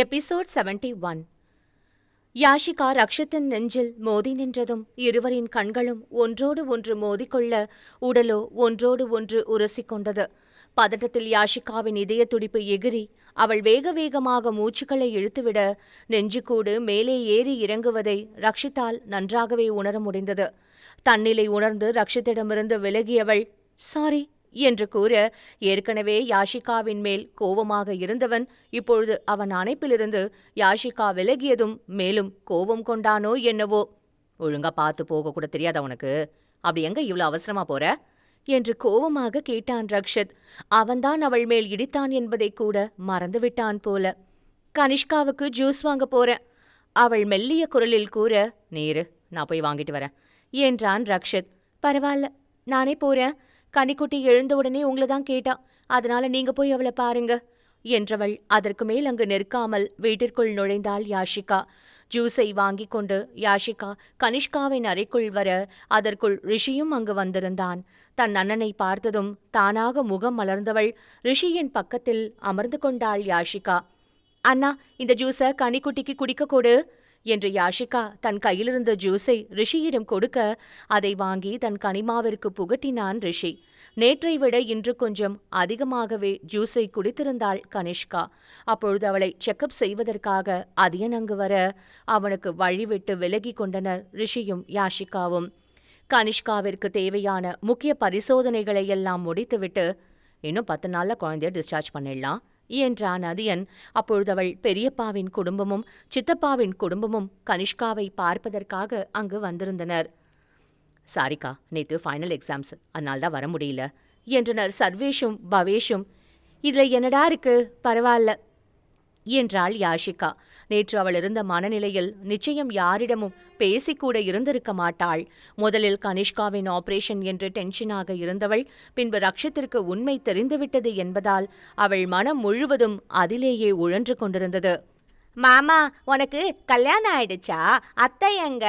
Episode seventy one Yashika ரக்ஷத்தின் நெஞ்சில் மோதி நின்றதும் இருவரின் கண்களும் ஒன்றோடு ஒன்று மோதிக்கொள்ள உடலோ ஒன்றோடு ஒன்று உரசிக்கொண்டது. பதட்டத்தில் யாஷிகாவின் இதய துடிப்பு எகிரி அவள் வேக வேகமாக மூச்சுக்களை இழுத்துவிட நெஞ்சுக்கூடு மேலே ஏறி இறங்குவதை ரக்ஷித்தால் நன்றாகவே உணர முடிந்தது. தன்னிலை உணர்ந்து ரக்ஷித்திடமிருந்து விலகியவள் சாரி என்று கூற ஏற்கனவே யாஷிகாவின் மேல் கோபமாக இருந்தவன் இப்பொழுது அவன் அணைப்பிலிருந்து யாஷிகா விலகியதும் மேலும் கோபம் கொண்டானோ என்னவோ? ஒழுங்கா பார்த்து போக கூட தெரியாத உனக்கு? அப்படி எங்க இவ்வளவு அவசரமா போற? என்று கோபமாக கேட்டான் ரக்ஷத். அவன்தான் அவள் மேல் இடித்தான் என்பதை கூட மறந்துவிட்டான் போல. கனிஷ்காவுக்கு ஜூஸ் வாங்க போறேன். அவள் மெல்லிய குரலில் கூற நீரு நான் போய் வாங்கிட்டு வரேன் என்றான் ரக்ஷத். பரவாயில்ல நானே போறேன். கனிக்குட்டி எழுந்தவுடனே உங்களை தான் கேட்டா. அதனால நீங்க போய் அவளை பாருங்க என்றவள் அதற்கு மேல் அங்கு நிற்காமல் வீட்டிற்குள் நுழைந்தாள் யாஷிகா. ஜூஸை வாங்கி கொண்டு யாஷிகா கனிஷ்காவின் அறைக்குள் வர அதற்குள் ரிஷியும் அங்கு வந்திருந்தான். தன் அண்ணனை பார்த்ததும் தானாக முகம் மலர்ந்தவள் ரிஷியின் பக்கத்தில் அமர்ந்து கொண்டாள் யாஷிகா. அண்ணா இந்த ஜூஸ கனிக்குட்டிக்கு குடிக்க கொடு என்று யாஷிகா தன் கையிலிருந்த ஜூஸை ரிஷியிடம் கொடுக்க அதை வாங்கி தன் கனிமாவிற்கு புகட்டினான் ரிஷி. நேற்றை விட இன்று கொஞ்சம் அதிகமாகவே ஜூஸை குடித்திருந்தாள் கனிஷ்கா. அப்பொழுது அவளை செக்கப் செய்வதற்காக அதியன் அங்கு வர அவனுக்கு வழிவிட்டு விலகி கொண்டனர் ரிஷியும் யாஷிகாவும். கனிஷ்காவிற்கு தேவையான முக்கிய பரிசோதனைகளை எல்லாம் முடித்துவிட்டு இன்னும் பத்து நாள்ல குழந்தைய டிஸ்சார்ஜ் பண்ணிடலாம். என்றான் அதியன். அப்பொழுது அவள் பெரியப்பாவின் குடும்பமும் சித்தப்பாவின் குடும்பமும் கனிஷ்காவை பார்ப்பதற்காக அங்கு வந்திருந்தனர். சாரிக்கா நேத்து ஃபைனல் எக்ஸாம்ஸ் அதனால தான் வர முடியல என்றனர் சர்வேஷும் பவேஷும். இதில் என்னடா இருக்கு? பரவாயில்ல என்றாள் யாஷிகா. நேற்று அவள் இருந்த மனநிலையில் நிச்சயம் யாரிடமும் பேசிக்கூட இருந்திருக்க மாட்டாள். முதலில் கனிஷ்காவின் ஆபரேஷன் என்று டென்ஷனாக இருந்தவள் பின்பு ரக்ஷத்திற்கு உண்மை தெரிந்துவிட்டது என்பதால் அவள் மனம் முழுவதும் அதிலேயே உழன்று கொண்டிருந்தது. மாமா உனக்கு கல்யாணம் ஆயிடுச்சா? அத்தை எங்க?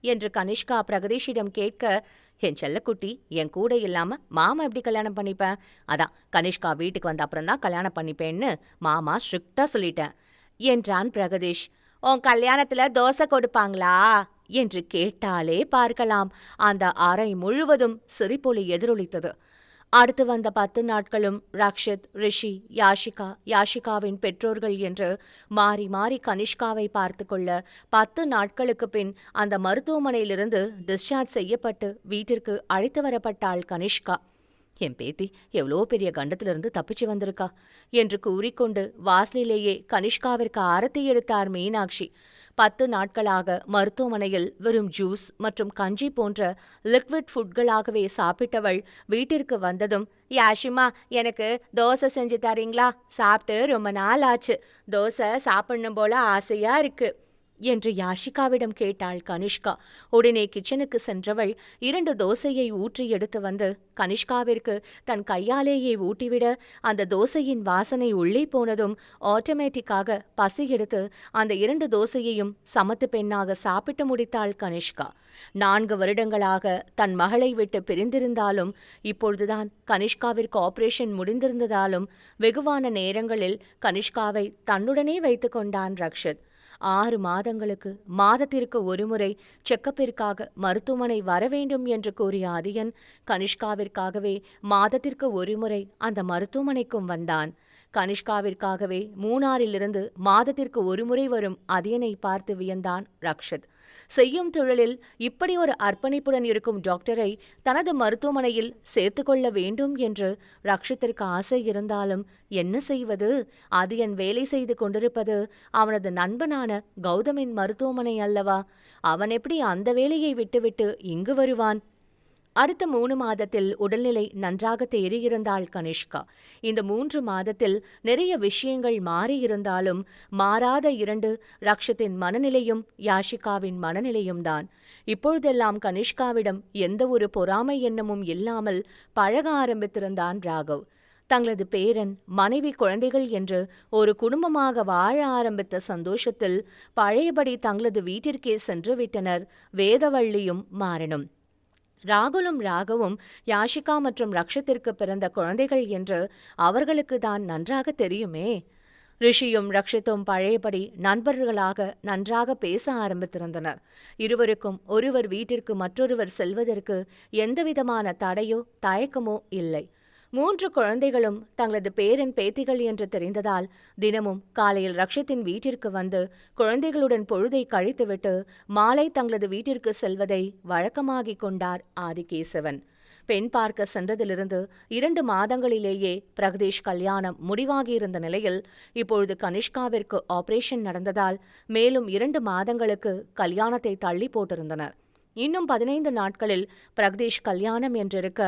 என்று கனிஷ்கா பிரகதீஷிடம் கேட்க என் செல்லக்குட்டி என் கூட இல்லாம மாமா எப்படி கல்யாணம் பண்ணிப்பேன் அதான் கனிஷ்கா வீட்டுக்கு வந்த அப்புறம் தான் கல்யாணம் பண்ணிப்பேன்னு மாமா ஸ்ட்ரிக்டா சொல்லிட்டேன். என்றான் பிரகதீஷ். உன் கல்யாணத்துல தோசை கொடுப்பாங்களா? என்று கேட்டாலே பார்க்கலாம். அந்த அறை முழுவதும் சிரிப்பொலி எதிரொலித்தது. அடுத்து வந்த பத்து நாட்களும் ரக்ஷித் ரிஷி யாஷிகா யாஷிகாவின் பெற்றோர்கள் என்று மாறி மாறி கனிஷ்காவை பார்த்து கொள்ள பத்து நாட்களுக்கு பின் அந்த மருத்துவமனையிலிருந்து டிஸ்சார்ஜ் செய்யப்பட்டு வீட்டிற்கு அழைத்து வரப்பட்டாள் கனிஷ்கா. என் பேத்தி எவ்வளோ பெரிய கண்டத்திலிருந்து தப்பிச்சு வந்திருக்கா என்று கூறிக்கொண்டு வாசலிலேயே கனிஷ்காவிற்கு ஆரத்தி எடுத்தார் மீனாட்சி. பத்து நாட்களாக மருத்துவமனையில் வெறும் ஜூஸ் மற்றும் கஞ்சி போன்ற லிக்விட் ஃபுட்களாகவே சாப்பிட்டவள் வீட்டிற்கு வந்ததும் யாஷிமா எனக்கு தோசை செஞ்சு தரீங்களா? சாப்பிட்டு ரொம்ப நாள் ஆச்சு. தோசை சாப்பிடணும் போல ஆசையா இருக்கு. என்று யாஷிகாவிடம் கேட்டாள் கனிஷ்கா. உடனே கிச்சனுக்கு சென்றவள் இரண்டு தோசையை ஊற்றி எடுத்து வந்து கனிஷ்காவிற்கு தன் கையாலேயே ஊட்டிவிட அந்த தோசையின் வாசனை உள்ளே போனதும் ஆட்டோமேட்டிக்காக பசி எடுத்து அந்த இரண்டு தோசையையும் சமத்து பெண்ணாக சாப்பிட்டு முடித்தாள் கனிஷ்கா. நான்கு வருடங்களாக தன் மகளை விட்டு பிரிந்திருந்தாலும் இப்பொழுதுதான் கனிஷ்காவிற்கு ஆபரேஷன் முடிந்திருந்ததாலும் வெகுவான நேரங்களில் கனிஷ்காவை தன்னுடனே வைத்து கொண்டான் ரக்ஷத். ஆறு மாதங்களுக்கு மாதத்திற்கு ஒருமுறை செக்கப்பிற்காக மருத்துவமனை வர வேண்டும் என்று கூறிய அதியன் கனிஷ்காவிற்காகவே மாதத்திற்கு ஒருமுறை அந்த மருத்துவமனைக்கும் வந்தான். கனிஷ்காவிற்காகவே மூணாரிலிருந்து மாதத்திற்கு ஒருமுறை வரும் அதியனை பார்த்து வியந்தான் ரக்ஷத். செய்யும் தொழிலில் இப்படி ஒரு அர்ப்பணிப்புடன் இருக்கும் டாக்டரை தனது மருத்துவமனையில் சேர்த்துக்கொள்ள வேண்டும் என்று ரக்ஷத்திற்கு ஆசை இருந்தாலும் என்ன செய்வது? அதியன் வேலை செய்து கொண்டிருப்பது அவனது நண்பனான கௌதமின் மருத்துவமனை அல்லவா? அவன் எப்படி அந்த வேலையை விட்டுவிட்டு இங்கு வருவான்? அடுத்த மூணு மாதத்தில் உடல்நிலை நன்றாக தேறியிருந்தாள் கனிஷ்கா. இந்த மூன்று மாதத்தில் நிறைய விஷயங்கள் மாறியிருந்தாலும் மாறாத இரண்டு ரக்ஷத்தின் மனநிலையும் யாஷிகாவின் மனநிலையும் தான். இப்பொழுதெல்லாம் கனிஷ்காவிடம் எந்த ஒரு பொறாமை எண்ணமும் இல்லாமல் பழக ஆரம்பித்திருந்தான் ராகவ். தங்களது பேரன் மனைவி குழந்தைகள் என்று ஒரு குடும்பமாக வாழ ஆரம்பித்த சந்தோஷத்தில் பழையபடி தங்களது வீட்டிற்கே சென்று விட்டனர். வேதவள்ளியும் மாறனும். ராகுலும் ராகவும் யாஷிகா மற்றும் ரக்ஷத்திற்கு பிறந்த குழந்தைகள் என்று அவர்களுக்கு தான் நன்றாக தெரியுமே. ரிஷியும் ரக்ஷித்தும் பழையபடி நண்பர்களாக நன்றாக பேச ஆரம்பித்திருந்தனர். இருவருக்கும் ஒருவர் வீட்டிற்கு மற்றொருவர் செல்வதற்கு எந்தவிதமான தடையோ தயக்கமோ இல்லை. மூன்று குழந்தைகளும் தங்களது பேரன் பேத்திகள் என்று தெரிந்ததால் தினமும் காலையில் ரக்ஷத்தின் வீட்டிற்கு வந்து குழந்தைகளுடன் பொழுதை கழித்துவிட்டு மாலை தங்களது வீட்டிற்கு செல்வதை வழக்கமாகிக் கொண்டார் ஆதிகேசவன். பெண் பார்க்க சென்றதிலிருந்து இரண்டு மாதங்களிலேயே பிரகதீஷ் கல்யாணம் முடிவாகியிருந்த நிலையில் இப்பொழுது கனிஷ்காவிற்கு ஆபரேஷன் நடந்ததால் மேலும் இரண்டு மாதங்களுக்கு கல்யாணத்தை தள்ளி போட்டிருந்தனர். இன்னும் பதினைந்து நாட்களில் பிரகதீஷ் கல்யாணம் என்றிருக்க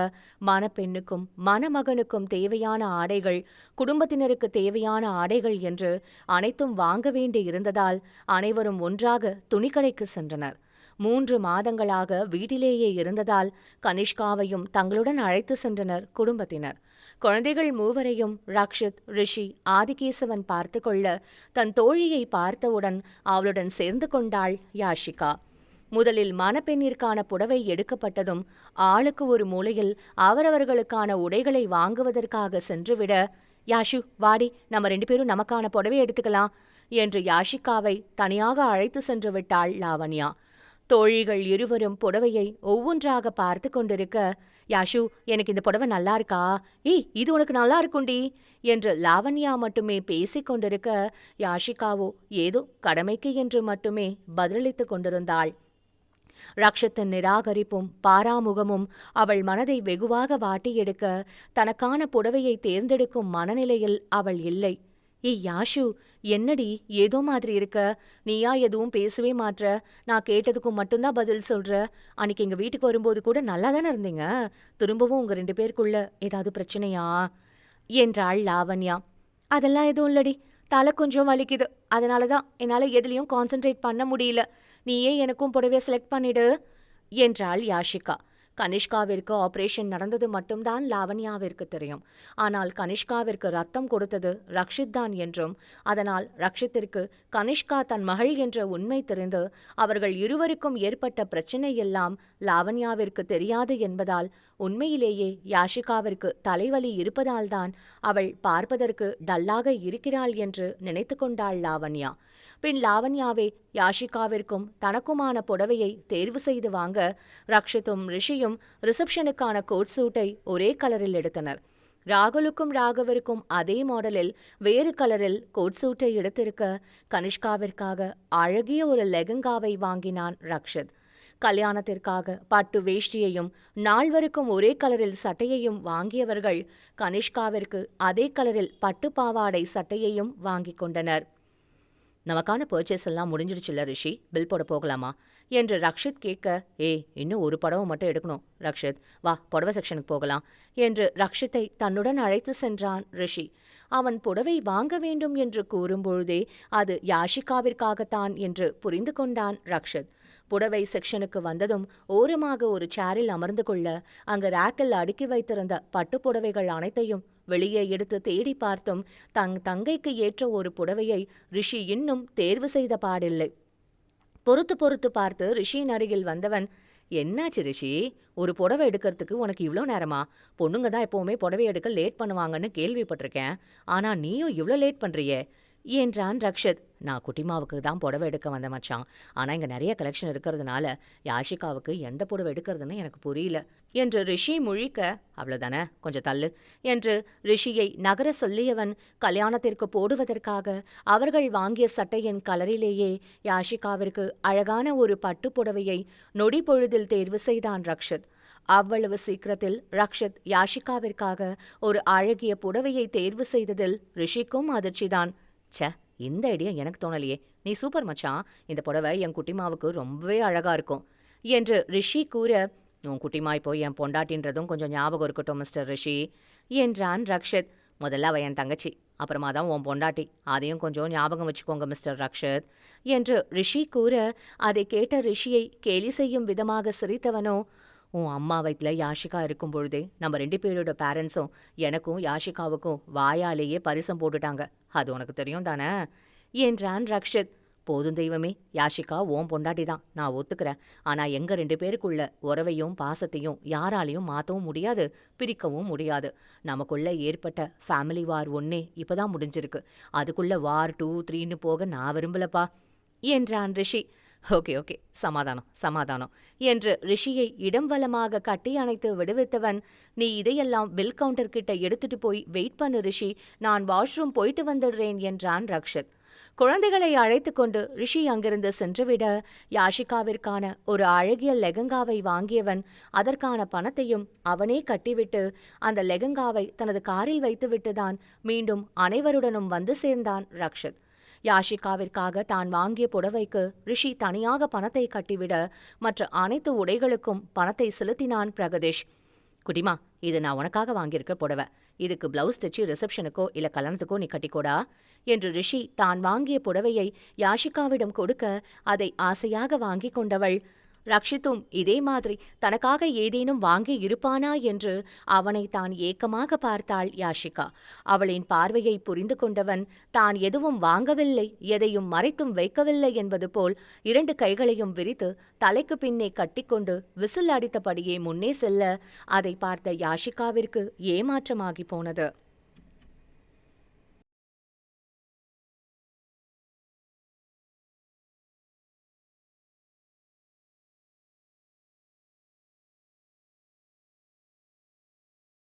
மணப்பெண்ணுக்கும் மணமகனுக்கும் தேவையான ஆடைகள் குடும்பத்தினருக்கு தேவையான ஆடைகள் என்று அனைத்தும் வாங்க வேண்டி இருந்ததால் அனைவரும் ஒன்றாக துணிக்கடைக்கு சென்றனர். மூன்று மாதங்களாக வீட்டிலேயே இருந்ததால் கனிஷ்காவையும் தங்களுடன் அழைத்து சென்றனர் குடும்பத்தினர். குழந்தைகள் மூவரையும் ரக்ஷித் ரிஷி ஆதிகேசவன் பார்த்து கொள்ள தன் தோழியை பார்த்தவுடன் அவளுடன் சேர்ந்து கொண்டாள் யாஷிகா. முதலில் மணப்பெண்ணிற்கான புடவை எடுக்கப்பட்டதும் ஆளுக்கு ஒரு மூலையில் அவரவர்களுக்கான உடைகளை வாங்குவதற்காக சென்றுவிட யாஷு வாடி நம்ம ரெண்டு பேரும் நமக்கான புடவை எடுத்துக்கலாம் என்று யாஷிகாவை தனியாக அழைத்து சென்று விட்டாள் லாவண்யா. தோழிகள் இருவரும் புடவையை ஒவ்வொன்றாக பார்த்து கொண்டிருக்க யாஷு எனக்கு இந்த புடவை நல்லா இருக்கா? ஏய் இது உனக்கு நல்லா இருக்குண்டி என்று லாவண்யா மட்டுமே பேசிக் கொண்டிருக்க யாஷிகாவோ ஏதோ கடமைக்கு என்று மட்டுமே பதிலளித்துக் கொண்டிருந்தாள். ரக்ஷத்தின் நிராகரிப்பும் பாராமுகமும் அவள் மனதை வெகுவாக வாட்டி எடுக்க தனக்கான புடவையை தேர்ந்தெடுக்கும் மனநிலையில் அவள் இல்லை. ஏய் யாஷு என்னடி? ஏதோ மாதிரி இருக்க? நீயா எதுவும் பேசவே மாட்ற? நான் கேட்டதுக்கும் மட்டும்தான் பதில் சொல்ற? அன்னைக்கு எங்க வீட்டுக்கு வரும்போது கூட நல்லா தானே இருந்தீங்க? திரும்பவும் உங்க ரெண்டு பேருக்குள்ள ஏதாவது பிரச்சனையா? என்றாள் லாவண்யா. அதெல்லாம் எதுவும் இல்லடி. தலை கொஞ்சம் வலிக்குது. அதனால தான் என்னால் எதுலேயும் கான்சென்ட்ரேட் பண்ண முடியல. நீயே எனக்கும் புடவையை செலக்ட் பண்ணிடு என்றாள் யாஷிகா. கனிஷ்காவிற்கு ஆபரேஷன் நடந்தது மட்டும்தான் லாவண்யாவிற்கு தெரியும். ஆனால் கனிஷ்காவிற்கு ரத்தம் கொடுத்தது ரக்ஷித் தான் என்றும் அதனால் ரக்ஷித்திற்கு கனிஷ்கா தன் மகள் என்ற உண்மை தெரிந்து அவர்கள் இருவருக்கும் ஏற்பட்ட பிரச்சனை எல்லாம் லாவண்யாவிற்கு தெரியாது என்பதால் உண்மையிலேயே யாஷிகாவிற்கு தலைவலி இருப்பதால்தான் அவள் பார்ப்பதற்கு டல்லாக இருக்கிறாள் என்று நினைத்து கொண்டாள் லாவண்யா. பின் லாவண்யாவே யாஷிகாவிற்கும் தனக்குமான புடவையை தேர்வு செய்து வாங்க ரக்ஷித்தும் ரிஷியும் ரிசப்ஷனுக்கான கோட் சூட்டை ஒரே கலரில் எடுத்தனர். ராகுலுக்கும் ராகவருக்கும் அதே மாடலில் வேறு கலரில் கோட் சூட்டை எடுத்திருக்க கனிஷ்காவிற்காக அழகிய ஒரு லெகங்காவை வாங்கினான் ரக்ஷித். கல்யாணத்திற்காக பட்டு வேஷ்டியையும் நால்வருக்கும் ஒரே கலரில் சட்டையையும் வாங்கியவர்கள் கனிஷ்காவிற்கு அதே கலரில் பட்டு பாவாடை சட்டையையும் வாங்கிக் கொண்டனர். நமக்கான பர்ச்சேஸ் எல்லாம் முடிஞ்சிடுச்சுல்ல ரிஷி? பில் போட போகலாமா? என்று ரக்ஷித் கேட்க ஏய் இன்னும் ஒரு படவை மட்டும் எடுக்கணும் ரக்ஷித். வா புடவை செக்ஷனுக்கு போகலாம் என்று ரக்ஷித்தை தன்னுடன் அழைத்து சென்றான் ரிஷி. அவன் புடவை வாங்க வேண்டும் என்று கூறும்பொழுதே அது யாஷிகாவிற்காகத்தான் என்று புரிந்து கொண்டான் ரக்ஷித். புடவை செக்ஷனுக்கு வந்ததும் ஓரமாக ஒரு சேரில் அமர்ந்து கொள்ள அங்கு ரேக்கில் அடுக்கி வைத்திருந்த பட்டுப் புடவைகள் அனைத்தையும் வெளியே எடுத்து தேடி பார்த்தும் தங் தங்கைக்கு ஏற்ற ஒரு புடவையை ரிஷி இன்னும் தேர்வு செய்த பாடில்லை. பொறுத்து பொறுத்து பார்த்து ரிஷியின் அருகில் வந்தவன் என்னாச்சு ரிஷி? ஒரு புடவை எடுக்கிறதுக்கு உனக்கு இவ்வளோ நேரமா? பொண்ணுங்க தான் எப்போவுமே புடவை எடுக்க லேட் பண்ணுவாங்கன்னு கேள்விப்பட்டிருக்கேன். ஆனால் நீயும் இவ்வளோ லேட் பண்ணுறியே என்றான் ரக்ஷத். நான் குட்டிமாவுக்கு தான் புடவை எடுக்க வந்த மச்சான். ஆனால் இங்கே நிறைய கலெக்ஷன் இருக்கிறதுனால யாஷிகாவுக்கு எந்த புடவை எடுக்கிறதுன்னு எனக்கு புரியல என்று ரிஷி முழிக்க அவ்வளோதானே கொஞ்சம் தள்ளு என்று ரிஷியை நகர சொல்லியவன் கல்யாணத்திற்கு போடுவதற்காக அவர்கள் வாங்கிய சட்டையின் கலரிலேயே யாஷிகாவிற்கு அழகான ஒரு பட்டு புடவையை நொடி பொழுதில் தேர்வு செய்தான் ரக்ஷத். அவ்வளவு சீக்கிரத்தில் ரக்ஷத் யாஷிகாவிற்காக ஒரு அழகிய புடவையை தேர்வு செய்ததில் ரிஷிக்கும் அதிர்ச்சிதான். ச்சே இந்த ஐடியா எனக்கு தோணலையே. நீ சூப்பர் மச்சான். இந்த புடவை என் குட்டிமாவுக்கு ரொம்பவே அழகா இருக்கும். என்று ரிஷி கூற உன் குட்டிமா இப்போ என் பொண்டாட்டின்றதும் கொஞ்சம் ஞாபகம் இருக்கட்டும் மிஸ்டர் ரிஷி என்றான் ரக்ஷத். முதல்ல அவ என் தங்கச்சி அப்புறமா தான் உன் பொண்டாட்டி. அதையும் கொஞ்சம் ஞாபகம் வச்சுக்கோங்க மிஸ்டர் ரக்ஷத் என்று ரிஷி கூற அதை கேட்ட ரிஷியை கேலி செய்யும் விதமாக சிரித்தவனோ உன் அம்மா வயிற்றுல யாஷிகா இருக்கும் பொழுதே நம்ம ரெண்டு பேரோட பேரண்ட்ஸும் எனக்கும் யாஷிகாவுக்கும் வாயாலேயே பரிசம் போட்டுட்டாங்க. அது உனக்கு தெரியும் தானே? என்றான் ரக்ஷித். போதும் தெய்வமே யாஷிகா ஓம் பொண்டாட்டி தான். நான் ஒத்துக்கிறேன். ஆனா எங்க ரெண்டு பேருக்குள்ள உறவையும் பாசத்தையும் யாராலையும் மாற்றவும் முடியாது பிரிக்கவும் முடியாது. நமக்குள்ள ஏற்பட்ட ஃபேமிலி வார் ஒன்னே இப்போதான் முடிஞ்சிருக்கு. அதுக்குள்ள வார் டூ த்ரீன்னு போக நான் விரும்பலப்பா என்றான் ரிஷி. Okay okay. சமாதானம் சமாதானம். என்று ரிஷியை இடம் வலமாக கட்டி அணைத்து விடுவித்தவன் நீ இதையெல்லாம் பில் கவுண்டர் கிட்ட எடுத்துட்டு போய் வெயிட் பண்ணு ரிஷி நான் வாஷ்ரூம் போயிட்டு வந்துடுறேன் என்றான் ரக்ஷத். குழந்தைகளை அழைத்து கொண்டு ரிஷி அங்கிருந்து சென்றுவிட யாஷிகாவிற்கான ஒரு அழகிய லெகங்காவை வாங்கியவன் அதற்கான பணத்தையும் அவனே கட்டிவிட்டு அந்த லெகங்காவை தனது காரில் வைத்துவிட்டுதான் மீண்டும் அனைவருடனும் வந்து சேர்ந்தான் ரக்ஷத். யாஷிகாவிற்காக தான் வாங்கிய புடவைக்கு ரிஷி தனியாக பணத்தை கட்டிவிட மற்ற அனைத்து உடைகளுக்கும் பணத்தை செலுத்தினான் பிரகதீஷ். குடிமா இது நான் உனக்காக வாங்கியிருக்க புடவை. இதுக்கு பிளவுஸ் தைச்சு ரிசப்ஷனுக்கோ இல்ல கல்யாணத்துக்கோ நீ கட்டிக்கோடா? என்று ரிஷி தான் வாங்கிய புடவையை யாஷிகாவிடம் கொடுக்க அதை ஆசையாக வாங்கிக் கொண்டவள் ரக்ஷித்தும் இதே மாதிரி தனக்காக ஏதேனும் வாங்கி இருப்பானா என்று அவனை தான் ஏக்கமாக பார்த்தாள் யாஷிகா. அவளின் பார்வையை புரிந்து கொண்டவன் தான் எதுவும் வாங்கவில்லை எதையும் மறைத்தும் வைக்கவில்லை என்பது போல் இரண்டு கைகளையும் விரித்து தலைக்கு பின்னே கட்டிக்கொண்டு விசில் அடித்தபடியே முன்னே செல்ல அதை பார்த்த யாஷிகாவிற்கு ஏமாற்றமாகி போனது.